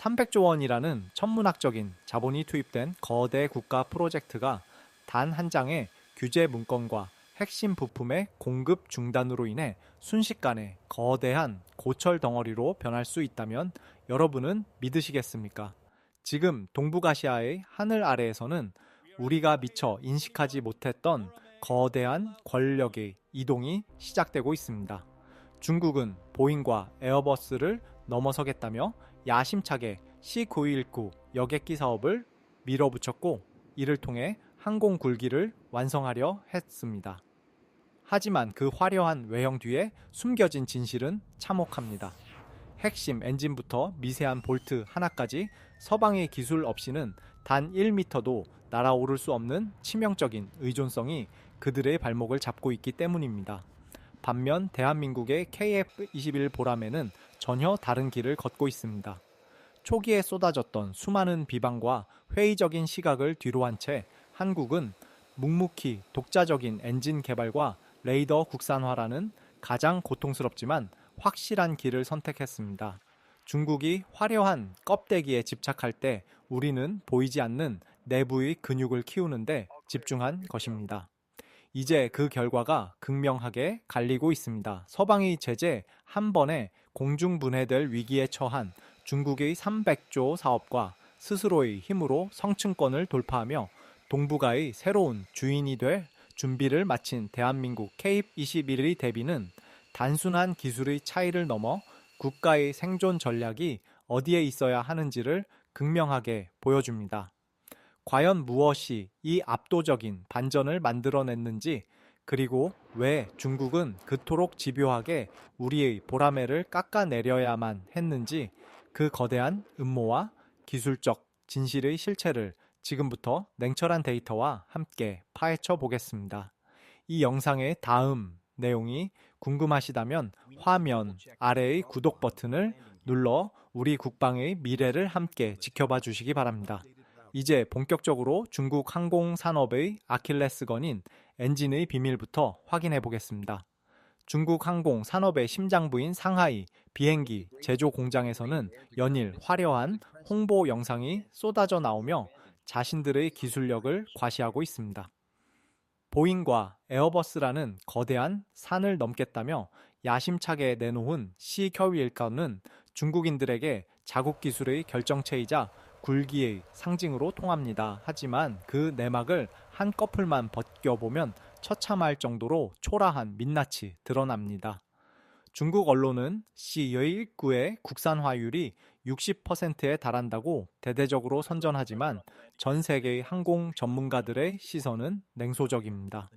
300조 원이라는 천문학적인 자본이 투입된 거대 국가 프로젝트가 단 한 장의 규제 문건과 핵심 부품의 공급 중단으로 인해 순식간에 거대한 고철 덩어리로 변할 수 있다면 여러분은 믿으시겠습니까? 지금 동북아시아의 하늘 아래에서는 우리가 미처 인식하지 못했던 거대한 권력의 이동이 시작되고 있습니다. 중국은 보잉과 에어버스를 넘어서겠다며 야심차게 C919 여객기 사업을 밀어붙였고 이를 통해 항공 굴기를 완성하려 했습니다. 하지만 그 화려한 외형 뒤에 숨겨진 진실은 참혹합니다. 핵심 엔진부터 미세한 볼트 하나까지 서방의 기술 없이는 단 1m도 날아오를 수 없는 치명적인 의존성이 그들의 발목을 잡고 있기 때문입니다. 반면 대한민국의 KF-21 보람에는 전혀 다른 길을 걷고 있습니다. 초기에 쏟아졌던 수많은 비방과 회의적인 시각을 뒤로한 채 한국은 묵묵히 독자적인 엔진 개발과 레이더 국산화라는 가장 고통스럽지만 확실한 길을 선택했습니다. 중국이 화려한 껍데기에 집착할 때 우리는 보이지 않는 내부의 근육을 키우는데 집중한 것입니다. 이제 그 결과가 극명하게 갈리고 있습니다. 서방의 제재 한 번에 공중분해될 위기에 처한 중국의 300조 사업과 스스로의 힘으로 성층권을 돌파하며 동북아의 새로운 주인이 될 준비를 마친 대한민국 K21의 대비는 단순한 기술의 차이를 넘어 국가의 생존 전략이 어디에 있어야 하는지를 극명하게 보여줍니다. 과연 무엇이 이 압도적인 반전을 만들어냈는지 그리고 왜 중국은 그토록 집요하게 우리의 보라매를 깎아내려야만 했는지 그 거대한 음모와 기술적 진실의 실체를 지금부터 냉철한 데이터와 함께 파헤쳐 보겠습니다. 이 영상의 다음 내용이 궁금하시다면 화면 아래의 구독 버튼을 눌러 우리 국방의 미래를 함께 지켜봐 주시기 바랍니다. 이제 본격적으로 중국 항공 산업의 아킬레스건인 엔진의 비밀부터 확인해 보겠습니다. 중국 항공 산업의 심장부인 상하이 비행기 제조 공장에서는 연일 화려한 홍보 영상이 쏟아져 나오며 자신들의 기술력을 과시하고 있습니다. 보잉과 에어버스라는 거대한 산을 넘겠다며 야심차게 내놓은 시켜일가는 중국인들에게 자국 기술의 결정체이자 굴기의 상징으로 통합니다. 하지만 그 내막을 한꺼풀만 벗겨보면 처참할 정도로 초라한 민낯이 드러납니다. 중국 언론은 C11구의 국산화율이 60%에 달한다고 대대적으로 선전하지만 전 세계의 항공 전문가들의 시선은 냉소적입니다.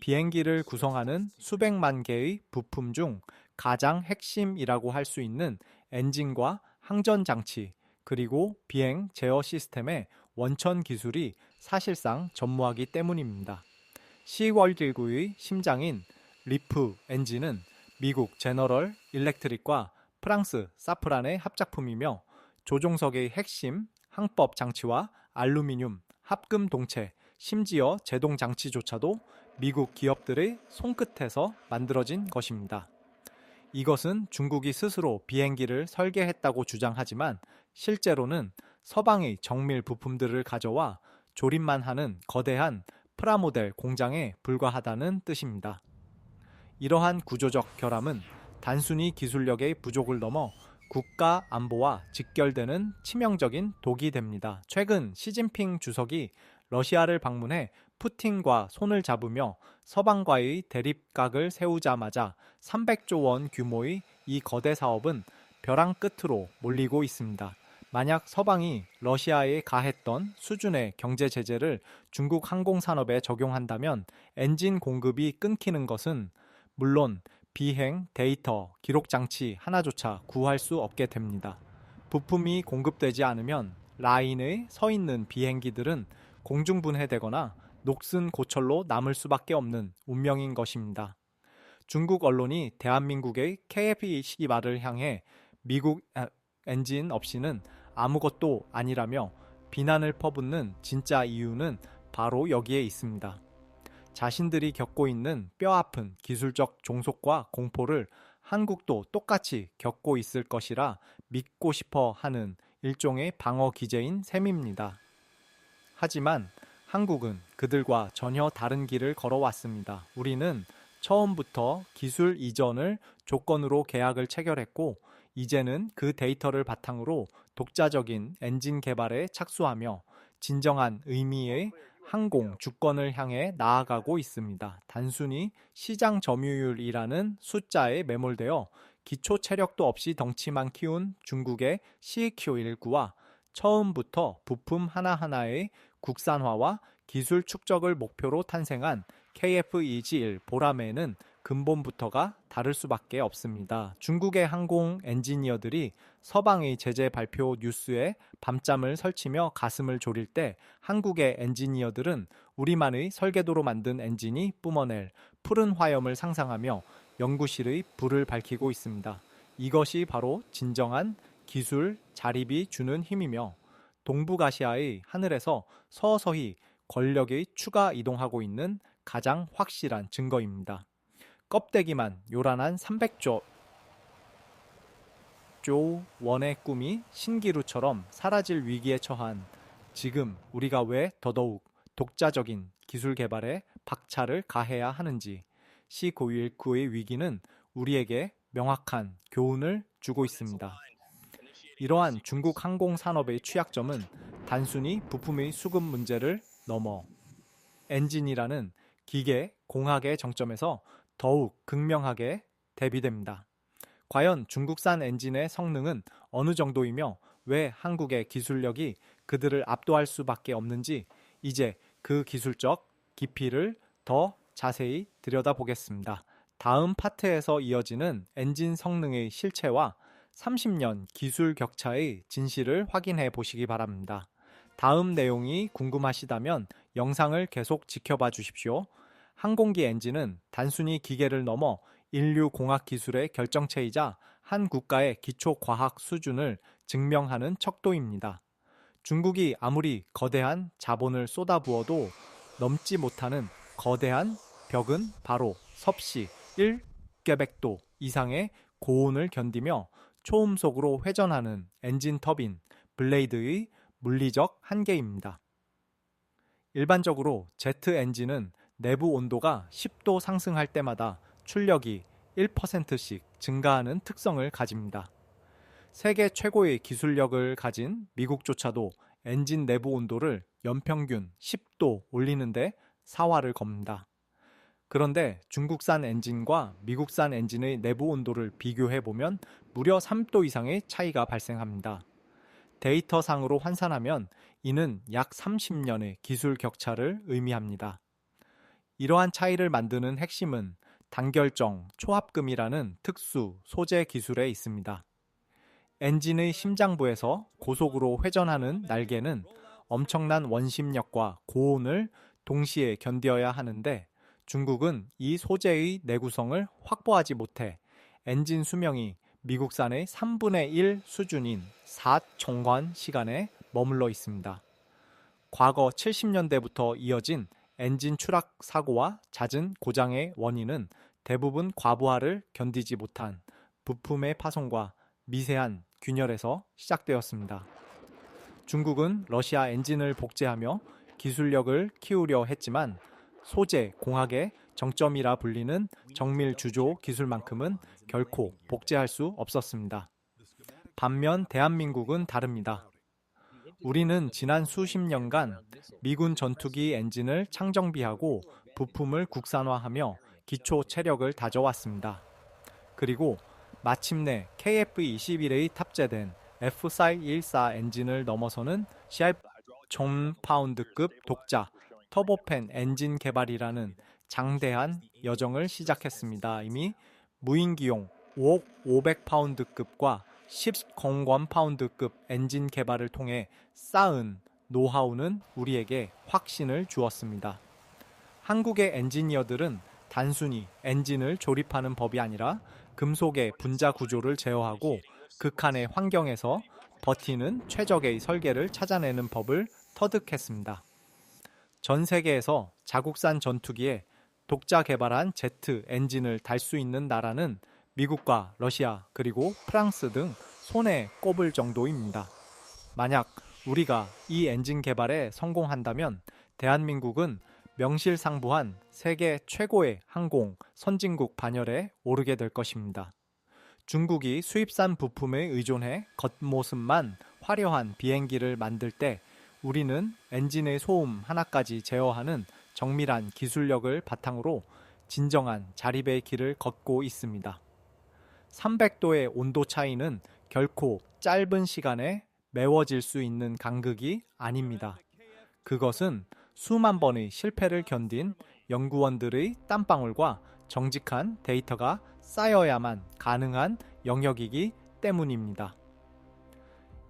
비행기를 구성하는 수백만 개의 부품 중 가장 핵심이라고 할 수 있는 엔진과 항전 장치, 그리고 비행 제어 시스템의 원천 기술이 사실상 전무하기 때문입니다. C-월드19의 심장인 리프 엔진은 미국 제너럴 일렉트릭과 프랑스 사프란의 합작품이며 조종석의 핵심 항법 장치와 알루미늄, 합금 동체, 심지어 제동 장치조차도 미국 기업들의 손끝에서 만들어진 것입니다. 이것은 중국이 스스로 비행기를 설계했다고 주장하지만 실제로는 서방의 정밀 부품들을 가져와 조립만 하는 거대한 프라모델 공장에 불과하다는 뜻입니다. 이러한 구조적 결함은 단순히 기술력의 부족을 넘어 국가 안보와 직결되는 치명적인 독이 됩니다. 최근 시진핑 주석이 러시아를 방문해 푸틴과 손을 잡으며 서방과의 대립각을 세우자마자 300조 원 규모의 이 거대 사업은 벼랑 끝으로 몰리고 있습니다. 만약 서방이 러시아에 가했던 수준의 경제 제재를 중국 항공 산업에 적용한다면 엔진 공급이 끊기는 것은 물론 비행, 데이터, 기록 장치 하나조차 구할 수 없게 됩니다. 부품이 공급되지 않으면 라인에 서 있는 비행기들은 공중분해되거나 녹슨 고철로 남을 수밖에 없는 운명인 것입니다. 중국 언론이 대한민국의 KF-22말을 향해 미국 엔진 없이는 아무것도 아니라며 비난을 퍼붓는 진짜 이유는 바로 여기에 있습니다. 자신들이 겪고 있는 뼈아픈 기술적 종속과 공포를 한국도 똑같이 겪고 있을 것이라 믿고 싶어 하는 일종의 방어 기제인 셈입니다. 하지만 한국은 그들과 전혀 다른 길을 걸어왔습니다. 우리는 처음부터 기술 이전을 조건으로 계약을 체결했고, 이제는 그 데이터를 바탕으로 독자적인 엔진 개발에 착수하며 진정한 의미의 항공 주권을 향해 나아가고 있습니다. 단순히 시장 점유율이라는 숫자에 매몰되어 기초 체력도 없이 덩치만 키운 중국의 CQ19와 처음부터 부품 하나하나의 국산화와 기술 축적을 목표로 탄생한 KF-21 보라매는 근본부터가 다를 수밖에 없습니다. 중국의 항공 엔지니어들이 서방의 제재 발표 뉴스에 밤잠을 설치며 가슴을 졸일 때 한국의 엔지니어들은 우리만의 설계도로 만든 엔진이 뿜어낼 푸른 화염을 상상하며 연구실의 불을 밝히고 있습니다. 이것이 바로 진정한 기술 자립이 주는 힘이며 동북아시아의 하늘에서 서서히 권력의 추가 이동하고 있는 가장 확실한 증거입니다. 껍데기만 요란한 300조 조 원의 꿈이 신기루처럼 사라질 위기에 처한 지금 우리가 왜 더더욱 독자적인 기술 개발에 박차를 가해야 하는지 C919의 위기는 우리에게 명확한 교훈을 주고 있습니다. 이러한 중국 항공 산업의 취약점은 단순히 부품의 수급 문제를 넘어 엔진이라는 기계 공학의 정점에서 더욱 극명하게 대비됩니다. 과연 중국산 엔진의 성능은 어느 정도이며 왜 한국의 기술력이 그들을 압도할 수밖에 없는지 이제 그 기술적 깊이를 더 자세히 들여다보겠습니다. 다음 파트에서 이어지는 엔진 성능의 실체와 30년 기술 격차의 진실을 확인해 보시기 바랍니다. 다음 내용이 궁금하시다면 영상을 계속 지켜봐 주십시오. 항공기 엔진은 단순히 기계를 넘어 인류 공학 기술의 결정체이자 한 국가의 기초 과학 수준을 증명하는 척도입니다. 중국이 아무리 거대한 자본을 쏟아부어도 넘지 못하는 거대한 벽은 바로 섭씨 1 꾀백도 이상의 고온을 견디며 초음속으로 회전하는 엔진 터빈, 블레이드의 물리적 한계입니다. 일반적으로 제트 엔진은 내부 온도가 10도 상승할 때마다 출력이 1%씩 증가하는 특성을 가집니다. 세계 최고의 기술력을 가진 미국조차도 엔진 내부 온도를 연평균 10도 올리는데 사활을 겁니다. 그런데 중국산 엔진과 미국산 엔진의 내부 온도를 비교해 보면 무려 3도 이상의 차이가 발생합니다. 데이터상으로 환산하면 이는 약 30년의 기술 격차를 의미합니다. 이러한 차이를 만드는 핵심은 단결정 초합금이라는 특수 소재 기술에 있습니다. 엔진의 심장부에서 고속으로 회전하는 날개는 엄청난 원심력과 고온을 동시에 견뎌야 하는데 중국은 이 소재의 내구성을 확보하지 못해 엔진 수명이 미국산의 3분의 1 수준인 4총관 시간에 머물러 있습니다. 과거 70년대부터 이어진 엔진 추락 사고와 잦은 고장의 원인은 대부분 과부하를 견디지 못한 부품의 파손과 미세한 균열에서 시작되었습니다. 중국은 러시아 엔진을 복제하며 기술력을 키우려 했지만 소재 공학의 정점이라 불리는 정밀 주조 기술만큼은 결코 복제할 수 없었습니다. 반면 대한민국은 다릅니다. 우리는 지난 수십 년간 미군 전투기 엔진을 창정비하고 부품을 국산화하며 기초 체력을 다져왔습니다. 그리고 마침내 KF-21에 탑재된 F414 엔진을 넘어서는 CI 1000파운드급 독자 터보팬 엔진 개발이라는 장대한 여정을 시작했습니다. 이미 무인기용 5억 500파운드급과 10공권 파운드급 엔진 개발을 통해 쌓은 노하우는 우리에게 확신을 주었습니다. 한국의 엔지니어들은 단순히 엔진을 조립하는 법이 아니라 금속의 분자 구조를 제어하고 극한의 환경에서 버티는 최적의 설계를 찾아내는 법을 터득했습니다. 전 세계에서 자국산 전투기에 독자 개발한 제트 엔진을 달 수 있는 나라는 미국과 러시아 그리고 프랑스 등 손에 꼽을 정도입니다. 만약 우리가 이 엔진 개발에 성공한다면 대한민국은 명실상부한 세계 최고의 항공 선진국 반열에 오르게 될 것입니다. 중국이 수입산 부품에 의존해 겉모습만 화려한 비행기를 만들 때 우리는 엔진의 소음 하나까지 제어하는 정밀한 기술력을 바탕으로 진정한 자립의 길을 걷고 있습니다. 300도의 온도 차이는 결코 짧은 시간에 메워질 수 있는 간극이 아닙니다. 그것은 수만 번의 실패를 견딘 연구원들의 땀방울과 정직한 데이터가 쌓여야만 가능한 영역이기 때문입니다.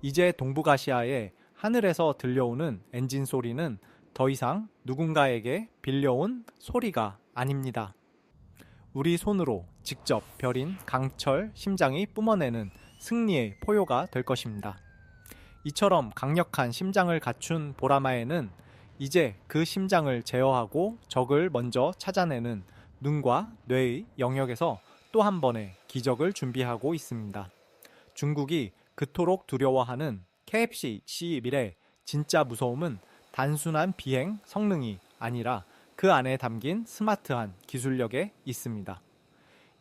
이제 동북아시아의 하늘에서 들려오는 엔진 소리는 더 이상 누군가에게 빌려온 소리가 아닙니다. 우리 손으로 직접 벼린 강철 심장이 뿜어내는 승리의 포효가 될 것입니다. 이처럼 강력한 심장을 갖춘 보라마에는 이제 그 심장을 제어하고 적을 먼저 찾아내는 눈과 뇌의 영역에서 또 한 번의 기적을 준비하고 있습니다. 중국이 그토록 두려워하는 KFC-11의 진짜 무서움은 단순한 비행 성능이 아니라 그 안에 담긴 스마트한 기술력에 있습니다.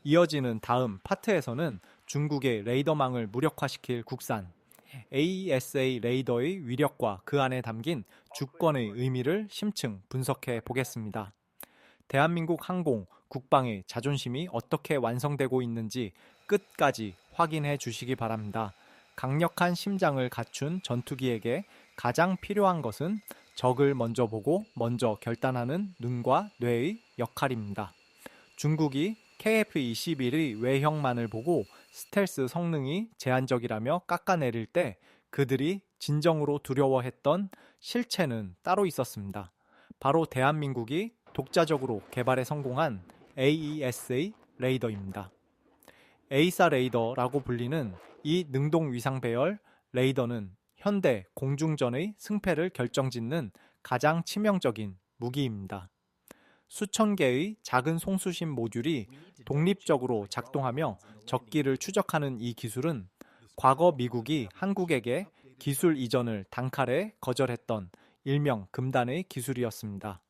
이어지는 다음 파트에서는 중국의 레이더망을 무력화시킬 국산 AESA 레이더의 위력과 그 안에 담긴 주권의 의미를 심층 분석해 보겠습니다. 대한민국 항공 국방의 자존심이 어떻게 완성되고 있는지 끝까지 확인해 주시기 바랍니다. 강력한 심장을 갖춘 전투기에게 가장 필요한 것은 적을 먼저 보고 먼저 결단하는 눈과 뇌의 역할입니다. 중국이 KF-21의 외형만을 보고 스텔스 성능이 제한적이라며 깎아내릴 때 그들이 진정으로 두려워했던 실체는 따로 있었습니다. 바로 대한민국이 독자적으로 개발에 성공한 AESA 레이더입니다. 에이사 레이더라고 불리는 이 능동 위상 배열 레이더는 현대 공중전의 승패를 결정짓는 가장 치명적인 무기입니다. 수천 개의 작은 송수신 모듈이 독립적으로 작동하며 적기를 추적하는 이 기술은 과거 미국이 한국에게 기술 이전을 단칼에 거절했던 일명 금단의 기술이었습니다.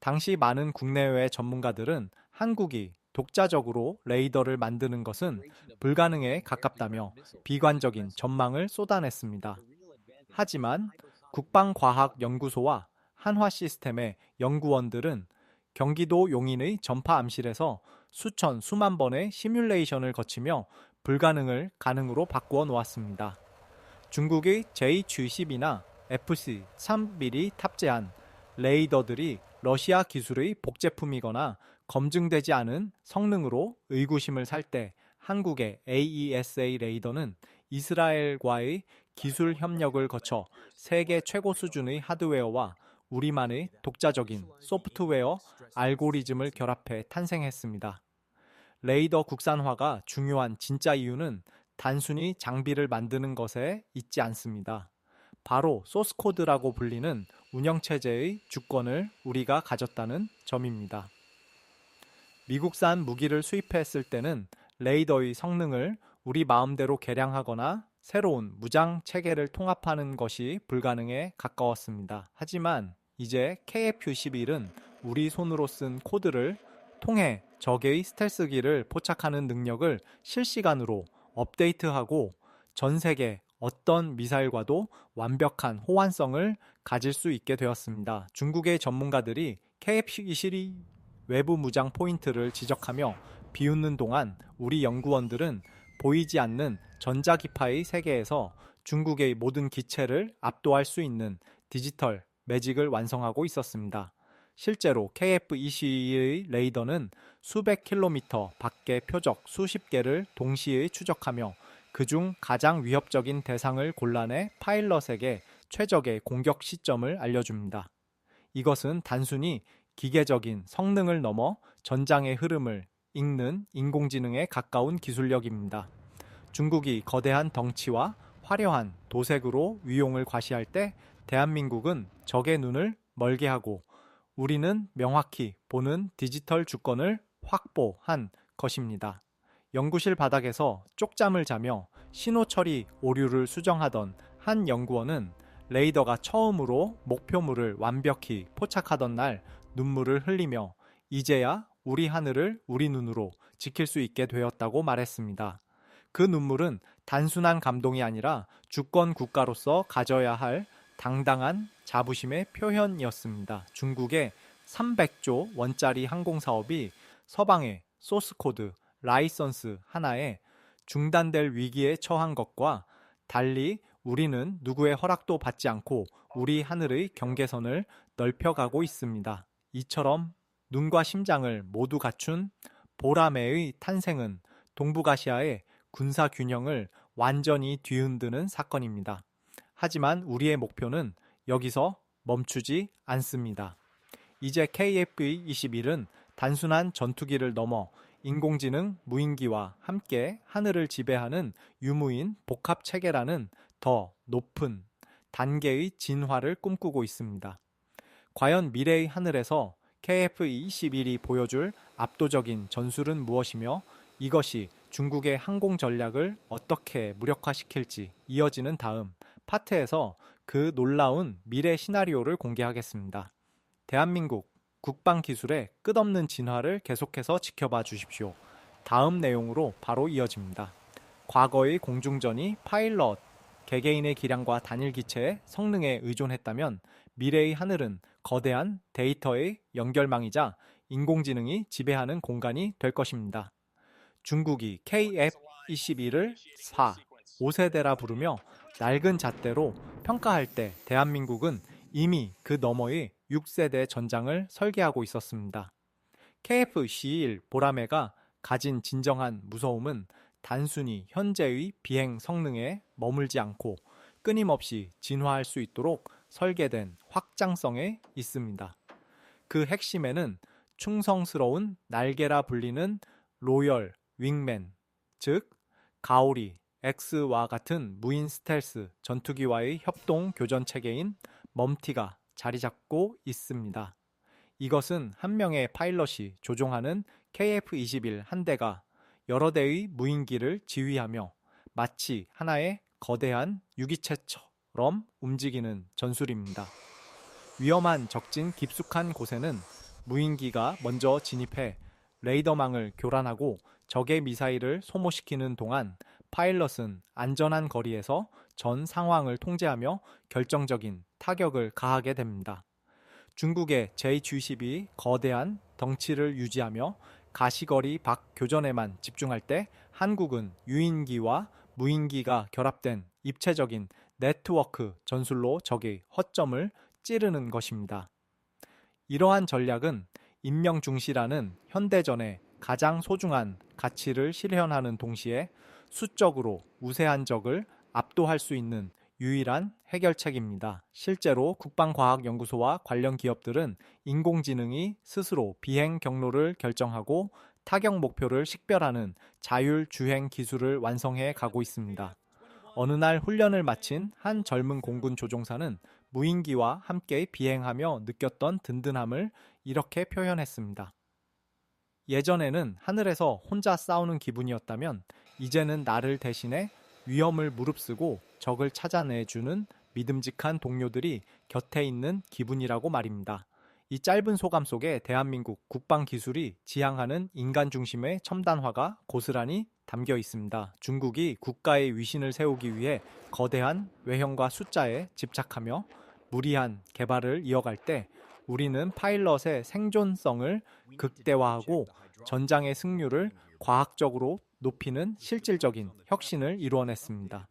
당시 많은 국내외 전문가들은 한국이 독자적으로 레이더를 만드는 것은 불가능에 가깝다며 비관적인 전망을 쏟아냈습니다. 하지만 국방과학연구소와 한화시스템의 연구원들은 경기도 용인의 전파 암실에서 수천 수만 번의 시뮬레이션을 거치며 불가능을 가능으로 바꾸어 놓았습니다. 중국의 JG10이나 FC-3밀이 탑재한 레이더들이 러시아 기술의 복제품이거나 검증되지 않은 성능으로 의구심을 살 때 한국의 AESA 레이더는 이스라엘과의 기술 협력을 거쳐 세계 최고 수준의 하드웨어와 우리만의 독자적인 소프트웨어 알고리즘을 결합해 탄생했습니다. 레이더 국산화가 중요한 진짜 이유는 단순히 장비를 만드는 것에 있지 않습니다. 바로 소스코드라고 불리는 운영체제의 주권을 우리가 가졌다는 점입니다. 미국산 무기를 수입했을 때는 레이더의 성능을 우리 마음대로 개량하거나 새로운 무장 체계를 통합하는 것이 불가능에 가까웠습니다. 하지만 이제 KF-11은 우리 손으로 쓴 코드를 통해 적의 스텔스기를 포착하는 능력을 실시간으로 업데이트하고 전 세계 어떤 미사일과도 완벽한 호환성을 가질 수 있게 되었습니다. 중국의 전문가들이 KF-21 외부 무장 포인트를 지적하며 비웃는 동안 우리 연구원들은 보이지 않는 전자기파의 세계에서 중국의 모든 기체를 압도할 수 있는 디지털 매직을 완성하고 있었습니다. 실제로 KF-22의 레이더는 수백 킬로미터 밖의 표적 수십 개를 동시에 추적하며 그중 가장 위협적인 대상을 골라내 파일럿에게 최적의 공격 시점을 알려줍니다. 이것은 단순히 기계적인 성능을 넘어 전장의 흐름을 읽는 인공지능에 가까운 기술력입니다. 중국이 거대한 덩치와 화려한 도색으로 위용을 과시할 때 대한민국은 적의 눈을 멀게 하고 우리는 명확히 보는 디지털 주권을 확보한 것입니다. 연구실 바닥에서 쪽잠을 자며 신호 처리 오류를 수정하던 한 연구원은 레이더가 처음으로 목표물을 완벽히 포착하던 날 눈물을 흘리며 이제야 우리 하늘을 우리 눈으로 지킬 수 있게 되었다고 말했습니다. 그 눈물은 단순한 감동이 아니라 주권 국가로서 가져야 할 당당한 자부심의 표현이었습니다. 중국의 300조 원짜리 항공 사업이 서방의 소스 코드, 라이선스 하나에 중단될 위기에 처한 것과 달리 우리는 누구의 허락도 받지 않고 우리 하늘의 경계선을 넓혀가고 있습니다. 이처럼 눈과 심장을 모두 갖춘 보라매의 탄생은 동북아시아의 군사 균형을 완전히 뒤흔드는 사건입니다. 하지만 우리의 목표는 여기서 멈추지 않습니다. 이제 KF-21은 단순한 전투기를 넘어 인공지능 무인기와 함께 하늘을 지배하는 유무인 복합 체계라는 더 높은 단계의 진화를 꿈꾸고 있습니다. 과연 미래의 하늘에서 KF-21이 보여줄 압도적인 전술은 무엇이며 이것이 중국의 항공 전략을 어떻게 무력화시킬지 이어지는 다음 파트에서 그 놀라운 미래 시나리오를 공개하겠습니다. 대한민국 국방 기술의 끝없는 진화를 계속해서 지켜봐 주십시오. 다음 내용으로 바로 이어집니다. 과거의 공중전이 파일럿, 개개인의 기량과 단일 기체의 성능에 의존했다면 미래의 하늘은 거대한 데이터의 연결망이자 인공지능이 지배하는 공간이 될 것입니다. 중국이 KF-21을 4, 5세대라 부르며 낡은 잣대로 평가할 때 대한민국은 이미 그 너머의 6세대 전장을 설계하고 있었습니다. KF-11 보라매가 가진 진정한 무서움은 단순히 현재의 비행 성능에 머물지 않고 끊임없이 진화할 수 있도록 설계된 확장성에 있습니다. 그 핵심에는 충성스러운 날개라 불리는 로열 윙맨, 즉 가오리, X와 같은 무인 스텔스 전투기와의 협동 교전 체계인 멈티가 자리 잡고 있습니다. 이것은 한 명의 파일럿이 조종하는 KF-21 한 대가 여러 대의 무인기를 지휘하며 마치 하나의 거대한 유기체처 럼 움직이는 전술입니다. 위험한 적진 깊숙한 곳에는 무인기가 먼저 진입해 레이더망을 교란하고 적의 미사일을 소모시키는 동안 파일럿은 안전한 거리에서 전 상황을 통제하며 결정적인 타격을 가하게 됩니다. 중국의 J-G10이 거대한 덩치를 유지하며 가시거리 밖 교전에만 집중할 때 한국은 유인기와 무인기가 결합된 입체적인 네트워크 전술로 적의 허점을 찌르는 것입니다. 이러한 전략은 인명 중시라는 현대전의 가장 소중한 가치를 실현하는 동시에 수적으로 우세한 적을 압도할 수 있는 유일한 해결책입니다. 실제로 국방과학연구소와 관련 기업들은 인공지능이 스스로 비행 경로를 결정하고 타격 목표를 식별하는 자율 주행 기술을 완성해 가고 있습니다. 어느 날 훈련을 마친 한 젊은 공군 조종사는 무인기와 함께 비행하며 느꼈던 든든함을 이렇게 표현했습니다. 예전에는 하늘에서 혼자 싸우는 기분이었다면 이제는 나를 대신해 위험을 무릅쓰고 적을 찾아내주는 믿음직한 동료들이 곁에 있는 기분이라고 말입니다. 이 짧은 소감 속에 대한민국 국방 기술이 지향하는 인간 중심의 첨단화가 고스란히 담겨 있습니다. 중국이 국가의 위신을 세우기 위해 거대한 외형과 숫자에 집착하며 무리한 개발을 이어갈 때 우리는 파일럿의 생존성을 극대화하고 전장의 승률을 과학적으로 높이는 실질적인 혁신을 이루어냈습니다.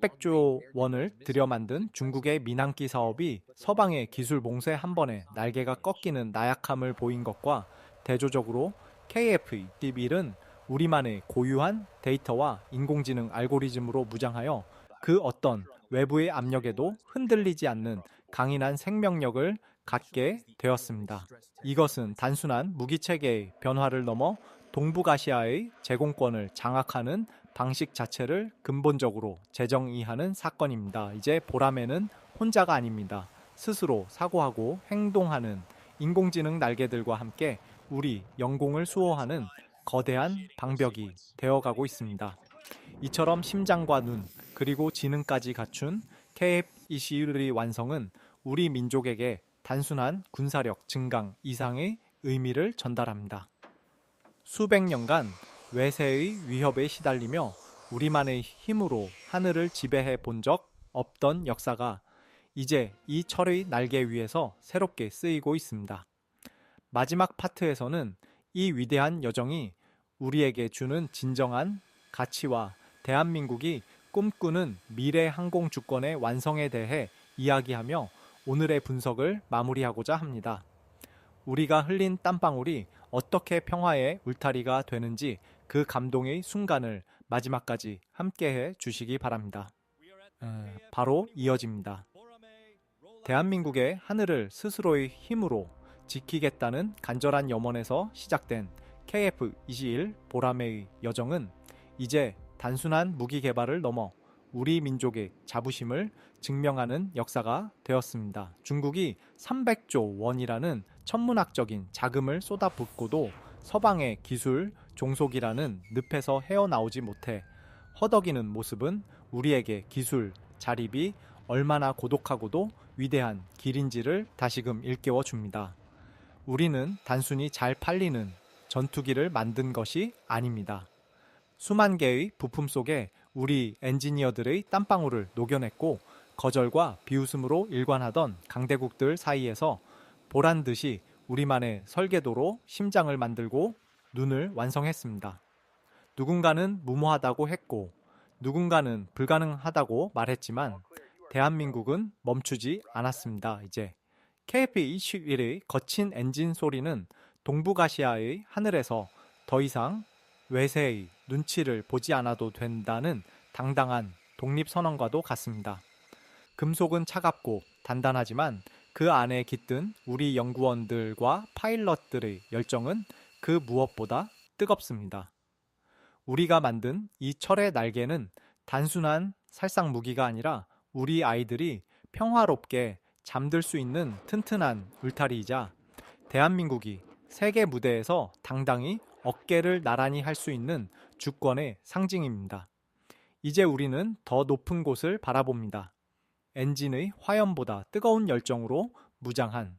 600조 원을 들여 만든 중국의 민항기 사업이 서방의 기술 몽쇄 한 번에 날개가 꺾이는 나약함을 보인 것과 대조적으로 KF-21은 우리만의 고유한 데이터와 인공지능 알고리즘으로 무장하여 그 어떤 외부의 압력에도 흔들리지 않는 강인한 생명력을 갖게 되었습니다. 이것은 단순한 무기체계의 변화를 넘어 동북아시아의 제공권을 장악하는 방식 자체를 근본적으로 재정의하는 사건입니다. 이제 보라매는 혼자가 아닙니다. 스스로 사고하고 행동하는 인공지능 날개들과 함께 우리 영공을 수호하는 거대한 방벽이 되어가고 있습니다. 이처럼 심장과 눈, 그리고 지능까지 갖춘 KF-21의 완성은 우리 민족에게 단순한 군사력 증강 이상의 의미를 전달합니다. 수백 년간 외세의 위협에 시달리며 우리만의 힘으로 하늘을 지배해 본 적 없던 역사가 이제 이 철의 날개 위에서 새롭게 쓰이고 있습니다. 마지막 파트에서는 이 위대한 여정이 우리에게 주는 진정한 가치와 대한민국이 꿈꾸는 미래 항공 주권의 완성에 대해 이야기하며 오늘의 분석을 마무리하고자 합니다. 우리가 흘린 땀방울이 어떻게 평화의 울타리가 되는지 그 감동의 순간을 마지막까지 함께해 주시기 바랍니다. 에, 바로 이어집니다. 대한민국의 하늘을 스스로의 힘으로 지키겠다는 간절한 염원에서 시작된 KF-21 보라매의 여정은 이제 단순한 무기 개발을 넘어 우리 민족의 자부심을 증명하는 역사가 되었습니다. 중국이 300조 원이라는 천문학적인 자금을 쏟아붓고도 서방의 기술 종속이라는 늪에서 헤어나오지 못해 허덕이는 모습은 우리에게 기술 자립이 얼마나 고독하고도 위대한 길인지를 다시금 일깨워 줍니다. 우리는 단순히 잘 팔리는 전투기를 만든 것이 아닙니다. 수만 개의 부품 속에 우리 엔지니어들의 땀방울을 녹여냈고 거절과 비웃음으로 일관하던 강대국들 사이에서 보란 듯이 우리만의 설계도로 심장을 만들고 눈을 완성했습니다. 누군가는 무모하다고 했고 누군가는 불가능하다고 말했지만 대한민국은 멈추지 않았습니다. 이제 KF-21의 거친 엔진 소리는 동북아시아의 하늘에서 더 이상 외세의 눈치를 보지 않아도 된다는 당당한 독립선언과도 같습니다. 금속은 차갑고 단단하지만 그 안에 깃든 우리 연구원들과 파일럿들의 열정은 그 무엇보다 뜨겁습니다. 우리가 만든 이 철의 날개는 단순한 살상 무기가 아니라 우리 아이들이 평화롭게 잠들 수 있는 튼튼한 울타리이자 대한민국이 세계 무대에서 당당히 어깨를 나란히 할 수 있는 주권의 상징입니다. 이제 우리는 더 높은 곳을 바라봅니다. 엔진의 화염보다 뜨거운 열정으로 무장한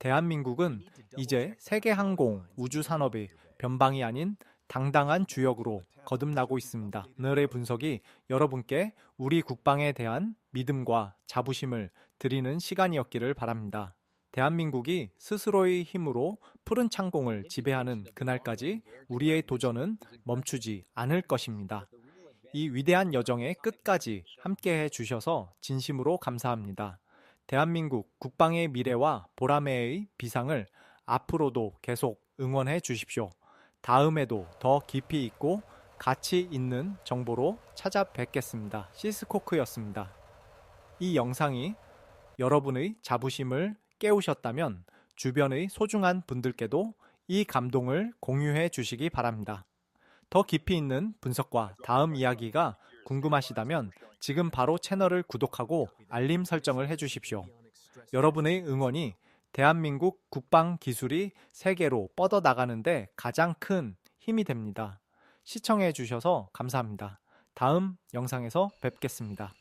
대한민국은 이제 세계 항공 우주 산업의 변방이 아닌 당당한 주역으로 거듭나고 있습니다. 오늘의 분석이 여러분께 우리 국방에 대한 믿음과 자부심을 드리는 시간이었기를 바랍니다. 대한민국이 스스로의 힘으로 푸른 창공을 지배하는 그날까지 우리의 도전은 멈추지 않을 것입니다. 이 위대한 여정의 끝까지 함께 해 주셔서 진심으로 감사합니다. 대한민국 국방의 미래와 보라매의 비상을 앞으로도 계속 응원해 주십시오. 다음에도 더 깊이 있고 가치 있는 정보로 찾아뵙겠습니다. 시스코크였습니다. 이 영상이 여러분의 자부심을 깨우셨다면 주변의 소중한 분들께도 이 감동을 공유해 주시기 바랍니다. 더 깊이 있는 분석과 다음 이야기가 궁금하시다면 지금 바로 채널을 구독하고 알림 설정을 해 주십시오. 여러분의 응원이 대한민국 국방 기술이 세계로 뻗어 나가는데 가장 큰 힘이 됩니다. 시청해 주셔서 감사합니다. 다음 영상에서 뵙겠습니다.